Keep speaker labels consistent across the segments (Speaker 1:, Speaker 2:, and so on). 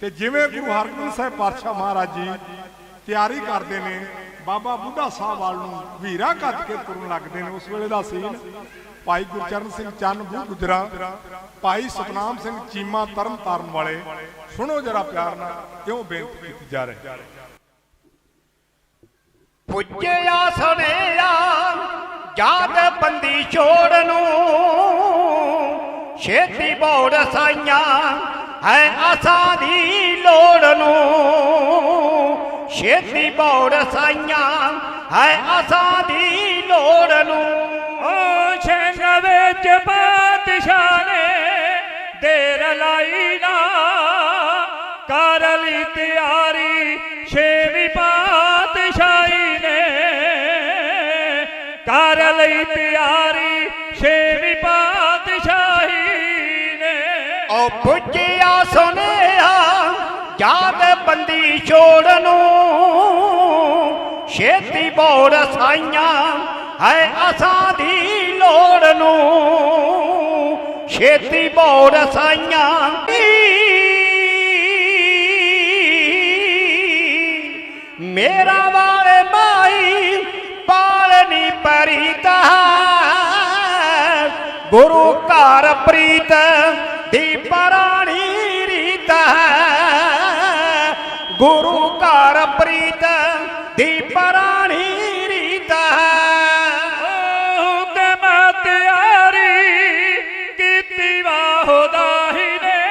Speaker 1: ਤੇ ਜਿਵੇਂ ਗੁਰੂ ਹਰਗੋਬਿੰਦ ਸਾਹਿਬ ਪਾਤਸ਼ਾਹ ਮਹਾਰਾਜ ਜੀ ਤਿਆਰੀ ਕਰਦੇ ਨੇ, ਬਾਬਾ ਬੁੱਢਾ ਸਾਹਿਬ ਵੱਲ ਨੂੰ ਵੀਰਾ ਕੱਜ ਕੇ ਤੁਰਨ ਲੱਗਦੇ ਨੇ। ਉਸ ਵੇਲੇ ਦਾ ਸੀਨ, ਭਾਈ ਗੁਰਚਰਨ ਸਿੰਘ ਚੰਨ ਬੂ ਗੁਜਰਾ, ਭਾਈ ਸਤਨਾਮ ਸਿੰਘ ਚੀਮਾ ਤਰਨ ਤਾਰਨ ਵਾਲੇ, ਸੁਣੋ ਜਰਾ ਪਿਆਰ ਨਾਲ, ਕਿਉਂ ਬੇਨਤੀ ਕੀਤੀ ਜਾ ਰਹੀ
Speaker 2: ਪੁੱਜਿਆ ਸੁਣਿਆ ਜਾਤ ਬੰਦੀ ਛੋੜ ਨੂੰ, ਛੇਤੀ ਬੋੜ ਸਾਈਆਂ ਹੈ ਆਸਾਂ ਦੀ ਲੋੜ ਨੂੰ। ਛੇਤੀ ਬੋੜ ਸਾਈਆਂ ਹੈ ਆਸਾਂ ਦੀ ਲੋੜ ਨੂੰ।
Speaker 3: ਓ ਛੰਗ ਵਿੱਚ ਬਾਦਸ਼ਾਹ ਨੇ ਦੇਰ ਲਾਈ ਨਾ। ਕਰ ਲਈ ਤਿਆਰੀ ਛੇਵੀਂ ਪਾਤਸ਼ਾਹੀ ਨੇ। ਕਰ ਲਈ ਤਿਆਰੀ ਛੇਵੀਂ ਪਾਤਸ਼ਾਹੀ ਨੇ।
Speaker 2: ਓ ਪੁੱਜਿਆ ਸੁਣਿਆ ਜਾਤ ਬੰਦੀ ਛੋੜ ਨੂੰ। ਛੇਤੀ ਬੋੜ ਸਾਈਆਂ ਹੈ ਆਸਾਂ ਦੀ ਲੋੜ ਨੂੰ। ਛੇਤੀ ਬੋੜ ਸਾਈਆਂ ਮੇਰਾ ਵਾਲੇ ਮਾਈ ਪਾਲਣੀ ਪਰੀਤਾ ਗੁਰੂ ਘਰ ਪ੍ਰੀਤ ਦੀ ਗੁਰੂ ਘਰ ਪ੍ਰੀਤ ਦੀ ਪਰਾਣੀ ਰੀਤ
Speaker 3: ਹੁਕਮ ਤਿਆਰੀ ਕੀਤੀ ਵਾਹੁਦਾਹੀ ਨੇ।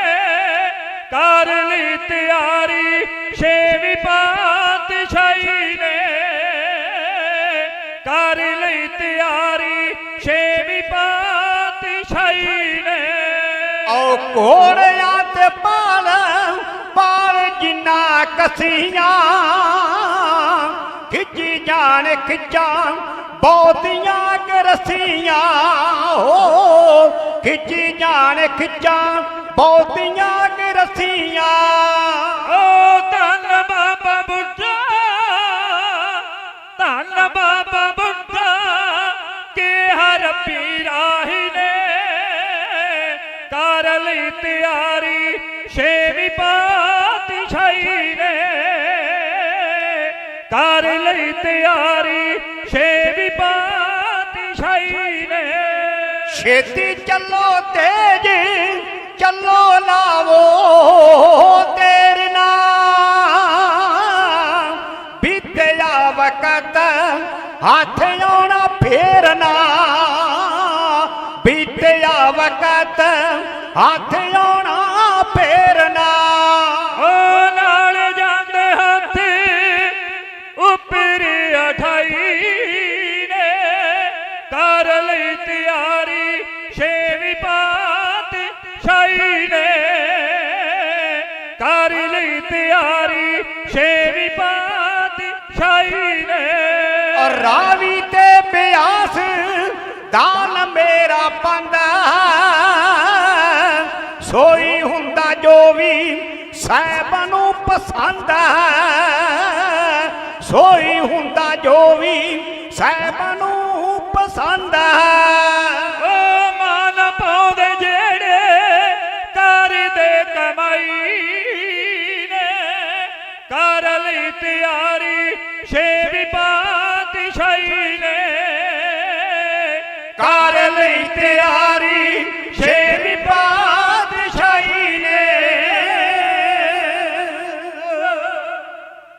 Speaker 3: ਕਰ ਲਈ ਤਿਆਰੀ ਛੇਵੀਂ ਪਾਤਸ਼ਾਹੀ ਨੇ। ਕਰ ਲਈ ਤਿਆਰੀ ਛੇਵੀਂ ਪਾਤਸ਼ਾਹੀ ਨੇ।
Speaker 2: ਓ ਕੋੜਿਆਂ ਕਸੀਆਂ, ਖਿੱਚੀ ਜਾਣ ਖਿੱਚਾਂ, ਬਹੁਤੀਆਂ ਕਰਸੀਆਂ ਹੋ ਖਿੱਚੀ ਜਾਣ ਖਿੱਚਾਂ, ਬਹੁਤੀਆਂ ਕਰਸੀਆਂ
Speaker 3: ਓ ਧੰਨ ਬਾਬਾ ਬੁੱਢਾ, ਧੰਨ ਬਾਬਾ ਬੁੱਢਾ, ਕੇ ਹਰ ਪੀਰਾਹੀ ਨੇ ਕਰ ਲਈ ਤਿਆਰੀ ਕਰ ਲਈ ਤਿਆਰੀ, ਛੇਵੀਂ ਪਾਤਸ਼ਾਹੀ ਨੇ।
Speaker 2: ਛੇਤੀ ਚੱਲੋ ਤੇਜ, ਚੱਲੋ ਲਾਵੋ ਤੇਰੇ ਨਾਲ ਬੀਤਿਆ ਵਕਤ ਹੱਥ ਆਉਣਾ ਫੇਰਨਾ। ਬੀਤਿਆ ਵਕਤ ਹੱਥ ਆਉਣਾ ਫੇਰਨਾ। ਰਾਵੀ ਤੇ ਬਿਆਸ ਦਾਨ ਮੇਰਾ ਪੰਦਾ ਸੋਈ ਹੁੰਦਾ ਜੋ ਵੀ ਸਹਿਬ ਨੂੰ ਪਸੰਦ ਸੋਈ ਹੁੰਦਾ ਜੋ ਵੀ ਸਹਿਬ ਨੂੰ ਪਸੰਦ
Speaker 3: ਓ ਮਾਨ ਪਾਉਂਦੇ ਜਿਹੜੇ ਕਰਦੇ ਕਮਾਈ ਨੇ, ਕਰ ਲਈ ਤਿਆਰੀ ਛੇਵੀਂ ਪਾ